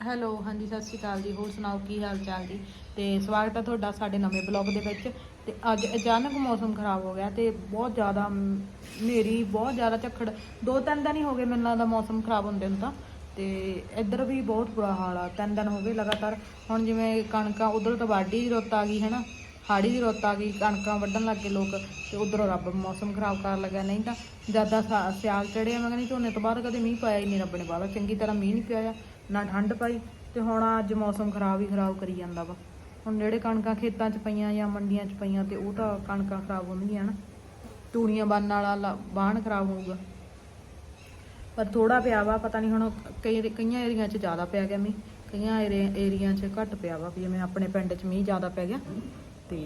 Hello, ਹਾਂਜੀ, ਸਤਿ ਸ਼੍ਰੀ ਅਕਾਲ ਜੀ। ਹੋਰ ਸੁਣਾਓ, ਕੀ ਹਾਲ ਚਾਲ ਜੀ? ਤੇ ਸਵਾਗਤ ਹੈ ਤੁਹਾਡਾ ਸਾਡੇ ਨਵੇਂ ਬਲੌਗ ਦੇ ਵਿੱਚ। ਤੇ ਅੱਜ ਅਚਾਨਕ ਮੌਸਮ ਖਰਾਬ ਹੋ ਗਿਆ ਤੇ ਬਹੁਤ ਜ਼ਿਆਦਾ ਹਨੇਰੀ, ਬਹੁਤ ਜ਼ਿਆਦਾ ਝੱਖੜ। ਦੋ ਤਿੰਨ ਦਿਨ ਹੀ ਹੋ ਗਏ ਮੈਨੂੰ ਲੱਗਦਾ ਮੌਸਮ ਖਰਾਬ ਹੁੰਦੇ ਨੂੰ ਤਾਂ। ਤੇ ਇੱਧਰ ਵੀ ਬਹੁਤ ਬੁਰਾ ਹਾਲ ਆ। ਤਿੰਨ ਦਿਨ ਹੋ ਗਏ ਲਗਾਤਾਰ। ਹੁਣ ਜਿਵੇਂ ਕਣਕਾਂ ਉਧਰ ਤਾਂ ਵਾਢੀ ਰੁੱਤ ਆ ਗਈ, ਹੈ ਨਾ? ਹਾੜੀ ਦੀ ਰੁੱਤ ਆ ਗਈ, ਕਣਕਾਂ ਵੱਢਣ ਲੱਗ ਗਏ ਲੋਕ ਤੇ ਉਧਰੋਂ ਰੱਬ ਮੌਸਮ ਖਰਾਬ ਕਰਨ ਲੱਗਾ ਨਹੀਂ ਤਾਂ ਜ਼ਿਆਦਾ ਸਿਆਲ ਚੜਿਆ ਮੈਂ ਕਹਿੰਦੀ ਝੋਨੇ ਤੋਂ ਬਾਅਦ ਕਦੇ ਮੀਂਹ ਪਾਇਆ ਹੀ ਨਹੀਂ ਰੱਬ ਨੇ ਬਾਹਲਾ ਚੰਗੀ ਤਰ੍ਹਾਂ ਮੀਂਹ ਨਹੀਂ ਪਿਆ ਨਾ ਠੰਡ ਪਾਈ ਤੇ ਹੁਣ ਅੱਜ ਮੌਸਮ ਖਰਾਬ ਹੀ ਖਰਾਬ ਕਰੀ ਜਾਂਦਾ ਵਾ। ਹੁਣ ਜਿਹੜੇ ਕਣਕਾਂ ਖੇਤਾਂ 'ਚ ਪਈਆਂ ਜਾਂ ਮੰਡੀਆਂ 'ਚ ਪਈਆਂ ਤੇ ਉਹ ਤਾਂ ਕਣਕਾਂ ਖਰਾਬ ਹੋਣਗੀਆਂ ਨਾ। ਤੂੜੀਆਂ ਬੰਨ ਵਾਲਾ ਲਾ- ਬਾਣ ਖਰਾਬ ਹੋਊਗਾ। ਪਰ ਥੋੜਾ ਪਿਆ ਵਾ, ਪਤਾ ਨਹੀਂ ਹੁਣ ਕਈ ਕਈਆਂ ਏਰੀਆ 'ਚ ਜ਼ਿਆਦਾ ਪਿਆ ਗਿਆ ਮੀਂਹ, ਕਈਆਂ ਏਰੀਆ ਏਰੀਆ 'ਚ ਘੱਟ ਪਿਆ ਵਾ, ਵੀ ਜਿਵੇਂ ਆਪਣੇ ਪਿੰਡ 'ਚ ਮੀਂਹ ਜ਼ਿਆਦਾ ਪੈ ਗਿਆ। ਤੇ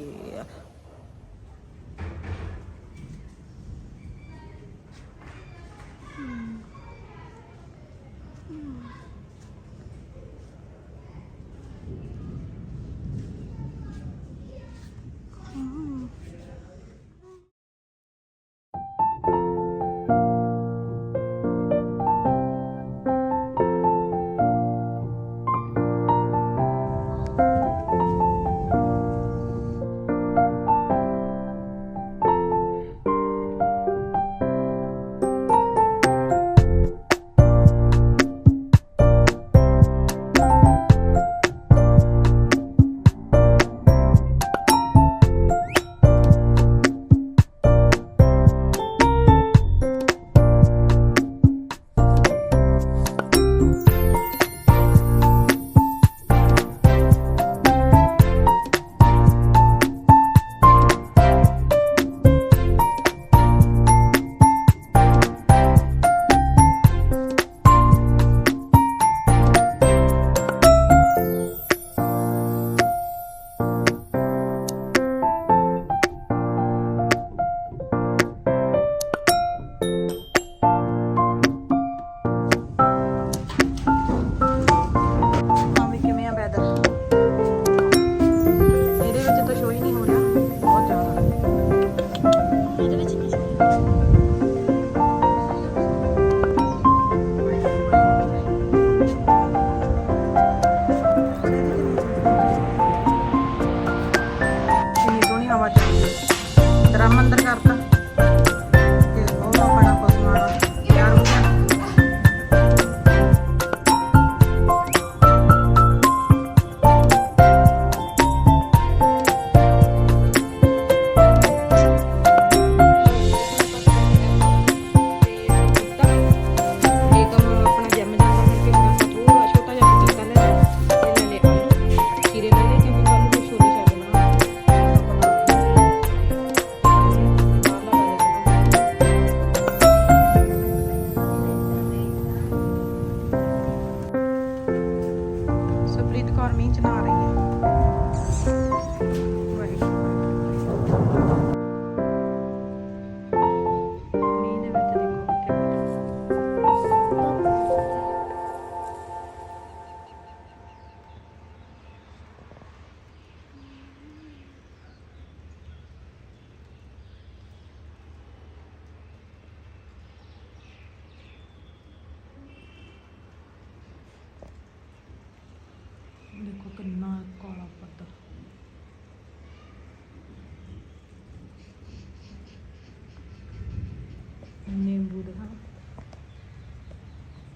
ਸਪ੍ਰੀਤ ਕੌਰ ਮੀਂਹ ਚ ਰਹੀ ਹੈ।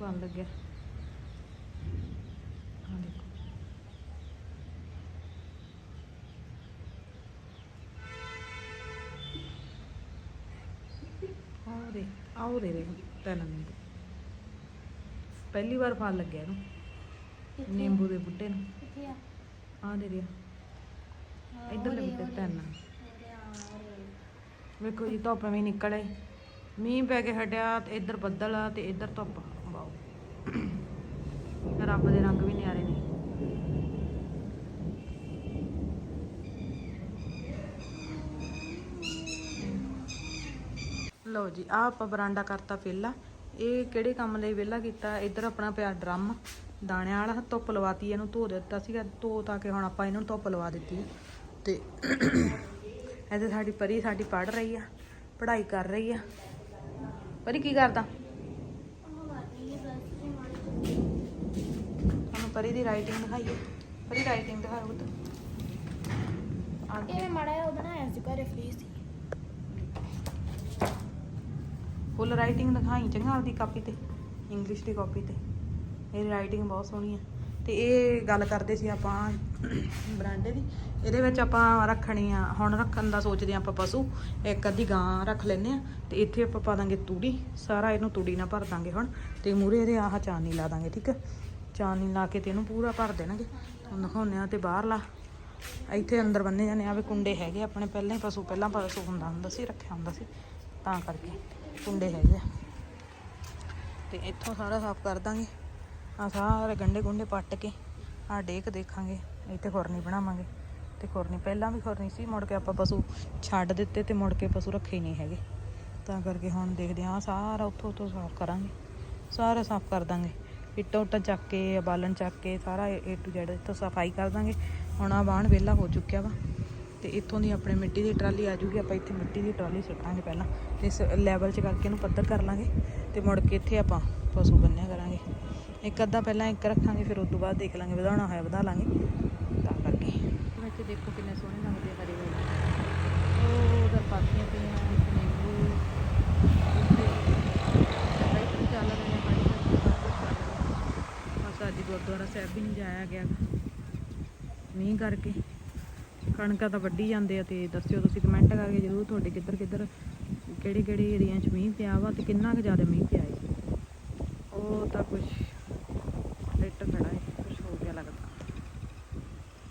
ਫਲ ਲੱਗਿਆ। ਆ ਦੇਖੋ। ਆਓ ਦੇ ਦੇ ਦੇ ਤਿੰਨ ਨਿੰਬੂ। ਪਹਿਲੀ ਵਾਰ ਫਲ ਲੱਗਿਆ ਇਹਨੂੰ। ਨਿੰਬੂ ਦੇ ਬੂਟੇ ਨੂੰ। ਕਿੱਥੇ ਆ? ਆ ਦੇ ਦਿਆ ਇੱਧਰ ਲੈ ਬੂਟੇ ਤਿੰਨ। ਵੇਖੋ ਜੀ ਧੁੱਪ ਵੀ ਨਿਕਲ। ਆਈ ਮੀਂਹ ਪੈ ਕੇ ਹਟਿਆ ਤੇ ਇੱਧਰ ਬੱਦਲ ਆ ਤੇ ਇੱਧਰ ਧੁੱਪ। ਰੱਬ ਦੇ ਰੰਗ ਵੀ ਨਿਆਰੇ ਨੇ। ਲਓ ਜੀ ਆ ਆਪਾਂ ਬਰਾਂਡਾ ਕਰਤਾ ਵਿਹਲਾ। ਇਹ ਕਿਹੜੇ ਕੰਮ ਲਈ ਵਿਹਲਾ ਕੀਤਾ? ਇੱਧਰ ਆਪਣਾ ਪਿਆ ਡਰਮ। ਦਾਣਿਆਂ ਵਾਲਾ ਧੁੱਪ ਲਵਾਤੀ ਇਹਨੂੰ ਧੋ ਦਿੱਤਾ ਸੀਗਾ। ਧੋ ਤਾਂ ਕਿ ਹੁਣ ਆਪਾਂ ਇਹਨੂੰ ਧੁੱਪ ਲਵਾ ਦਿੱਤੀ। ਤੇ ਇਹਦੇ ਸਾਡੀ ਪਰੀ ਸਾਡੀ ਪੜ ਰਹੀ ਆ, ਪੜ੍ਹਾਈ ਕਰ ਰਹੀ ਆ। ਪਰੀ ਕੀ ਕਰਦਾ ਉਹ ਵਾਲੀ ਬਸ ਤੇ ਤੁਹਾਨੂੰ ਪਰੀ ਦੀ ਰਾਈਟਿੰਗ ਦਿਖਾਈਏ। ਪਰੀ ਰਾਈਟਿੰਗ ਦਿਖਾਓ ਪੁੱਤ ਇਹ ਮਾੜਾ ਜਿਹਾ ਉਹ ਬਣਾਇਆ ਸੀ ਘਰੇ ਫ੍ਰੀ ਸੀ। ਫੁੱਲ ਰਾਈਟਿੰਗ ਦਿਖਾਈ ਚੰਗਾ ਆਪਦੀ ਕਾਪੀ ਤੇ ਇੰਗਲਿਸ਼ ਦੀ ਕਾਪੀ ਤੇ। ਇਹ ਰਾਈਟਿੰਗ ਬਹੁਤ ਸੋਹਣੀ ਹੈ ਤੇ ਇਹ ਗੱਲ ਕਰਦੇ ਸੀ ਆਪਾਂ ਬਰਾਂਡੇ ਦੀ। ਇਹਦੇ ਵਿੱਚ ਆਪਾਂ ਰੱਖਣੀ ਆ ਹੁਣ ਰੱਖਣ ਦਾ ਸੋਚਦੇ ਆਪਾਂ ਪਸ਼ੂ। ਇੱਕ ਅੱਧੀ ਗਾਂ ਰੱਖ ਲੈਨੇ ਆ ਤੇ ਇੱਥੇ ਆਪਾਂ ਪਾ ਦਾਂਗੇ ਤੂੜੀ। ਸਾਰਾ ਇਹਨੂੰ ਤੂੜੀ ਨਾਲ ਭਰ ਦਾਂਗੇ ਹੁਣ। ਤੇ ਮੂਰੇ ਇਹਦੇ ਆਹ ਚਾਨੀ ਲਾ ਦਾਂਗੇ ਠੀਕ ਹੈ ਚਾਨੀ ਲਾ ਕੇ ਤੇ ਇਹਨੂੰ ਪੂਰਾ ਭਰ ਦੇਣਗੇ। ਹੁਣ ਦਿਖਾਉਂਦੇ ਆ ਤੇ ਬਾਹਰਲਾ ਇੱਥੇ ਅੰਦਰ ਬੰਨੇ ਜਾਂਦੇ ਆ ਵੀ ਕੁੰਡੇ ਹੈਗੇ ਆਪਣੇ ਪਹਿਲਾਂ ਹੀ ਪਸ਼ੂ, ਪਹਿਲਾਂ ਪਸ਼ੂ ਹੁੰਦਾ ਹੁੰਦਾ ਸੀ, ਰੱਖਿਆ ਹੁੰਦਾ ਸੀ, ਤਾਂ ਕਰਕੇ ਕੁੰਡੇ ਹੈਗੇ ਆ। ਤੇ ਇੱਥੋਂ ਸਾਰਾ ਸਾਫ਼ ਕਰ ਦਾਂਗੇ। ਆ ਸਾਰੇ ਗੰਡੇ ਗੁੰਡੇ ਪੱਟ ਕੇ ਆ ਡੇਕ ਦੇਖਾਂਗੇ, ਇੱਥੇ ਖੁਰਨੀ ਬਣਾਵਾਂਗੇ। ਤੇ ਖੁਰਨੀ ਪਹਿਲਾਂ ਵੀ ਖੁਰਨੀ ਸੀ, ਮੁੜ ਕੇ ਆਪਾਂ ਪਸ਼ੂ ਛੱਡ ਦਿੱਤੇ ਤੇ ਮੁੜ ਕੇ ਪਸ਼ੂ ਰੱਖੇ ਹੀ ਨਹੀਂ ਹੈਗੇ। ਤਾਂ ਕਰਕੇ ਹੁਣ ਦੇਖਦੇ ਹਾਂ, ਆਹ ਸਾਰਾ ਉੱਥੋਂ ਉੱਥੋਂ ਸਾਫ਼ ਕਰਾਂਗੇ। ਸਾਰਾ ਸਾਫ਼ ਕਰ ਦਾਂਗੇ। ਇੱਟਾਂ ਉੱਟਾਂ ਚੱਕ ਕੇ, ਬਾਲਣ ਚੱਕ ਕੇ, ਸਾਰਾ ਏ ਟੂ ਜ਼ੈਡ ਇੱਥੋਂ ਸਫ਼ਾਈ ਕਰ ਦਾਂਗੇ। ਹੁਣ ਆ ਬਾਣ ਵਿਹਲਾ ਹੋ ਚੁੱਕਿਆ ਵਾ। ਤੇ ਇੱਥੋਂ ਦੀ ਆਪਣੇ ਮਿੱਟੀ ਦੀ ਟਰਾਲੀ ਆ ਜੂਗੀ, ਆਪਾਂ ਇੱਥੇ ਮਿੱਟੀ ਦੀ ਟਰਾਲੀ ਸੁੱਟਾਂਗੇ ਪਹਿਲਾਂ। ਇਸ ਲੈਵਲ 'ਚ ਕਰਕੇ ਇਹਨੂੰ ਪੱਧਰ ਕਰ ਲਾਂਗੇ। ਤੇ ਮੁੜ ਕੇ ਇੱਥੇ ਆਪਾਂ ਪਸ਼ੂ ਬੰਨਿਆ ਕਰਾਂਗੇ। ਇੱਕ ਅੱਧਾ ਪਹਿਲਾਂ ਇੱਕ ਰੱਖਾਂਗੇ, ਫਿਰ ਉਸ ਤੋਂ ਬਾਅਦ ਦੇਖ ਲਾਂਗੇ, ਵਧਾਉਣਾ ਹੋਇਆ ਵਧਾ ਲਾਂਗੇ। ਤਾਂ ਕਰਕੇ। ਵਿੱਚ ਦੇਖੋ ਕਿੰਨੇ ਸੋਹਣੇ ਲੱਗਦੇ ਆ ਹਰੇ ਵਾਲੇ। ਉਹ ਉਧਰ ਪਾਤੀਆਂ ਪਈਆਂ ਇੱਕ ਨਿੰਬੂ ਉੱਤੇ ਲਾਈਟ ਚੱਲ ਰਹੀ ਹੈ ਬਸ ਅੱਜ ਗੁਰਦੁਆਰਾ ਸਾਹਿਬ ਵੀ ਨਹੀਂ ਜਾਇਆ ਗਿਆ। ਮੀਂਹ ਕਰਕੇ ਕਣਕਾਂ ਤਾਂ ਵੱਢੀ ਜਾਂਦੇ ਆ ਤੇ ਦੱਸਿਓ ਤੁਸੀਂ ਕਮੈਂਟ ਕਰਕੇ ਜਰੂਰ ਤੁਹਾਡੇ ਕਿੱਧਰ ਕਿੱਧਰ ਕਿਹੜੇ ਕਿਹੜੇ ਏਰੀਆ 'ਚ ਮੀਂਹ ਪਿਆ ਵਾ ਤੇ ਕਿੰਨਾ ਕੁ ਜ਼ਿਆਦਾ ਮੀਂਹ ਪਿਆ ਹੈ ਉਹ ਤਾਂ ਕੁਝ ਲਿਟ ਖੜਾ ਹੈ ਕੁਝ ਹੋ ਗਿਆ ਲੱਗਦਾ।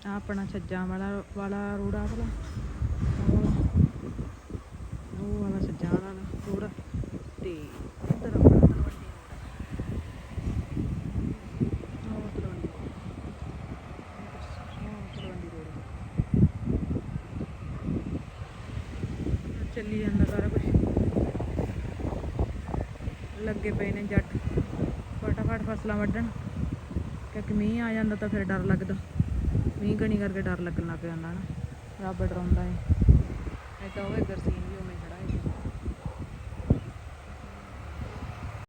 ਆ ਆਪਣਾ ਛੱਜਾਂ ਵਾਲਾ ਵਾਲਾ ਰੋੜਾ ਵਾਲਾ ਉਹ ਉਹ ਵਾਲਾ ਛੱਜਾਂ ਵਾਲਾ ਰੋੜਾ ਤੇ ਇੱਧਰ ਆਪਣਾ ਤਲਵੰਡੀ ਰੋਡ ਉਹ ਤਲਵੰਡੀ ਉਹ ਤਲਵੰਡੀ ਰੋਡ ਚੱਲੀ ਜਾਂਦਾ ਸਾਰਾ ਕੁਝ ਲੱਗੇ ਪਏ ਨੇ ਜੱਟ। ਫਟਾਫਟ ਫਸਲਾਂ ਵੱਢਣ। ਕਿਉਂਕਿ ਮੀਂਹ ਆ ਜਾਂਦਾ ਤਾਂ ਫਿਰ ਡਰ ਲੱਗਦਾ। ਮੀਂਹ ਗਣੀ ਕਰਕੇ ਡਰ ਲੱਗਣ ਲੱਗ ਜਾਂਦਾ ਨਾ। ਰੱਬ ਡਰਾਉਂਦਾ ਏ। ਇਹ ਤਾਂ ਉਹ ਗਰਸੀਨ ਵੀ ਉਵੇਂ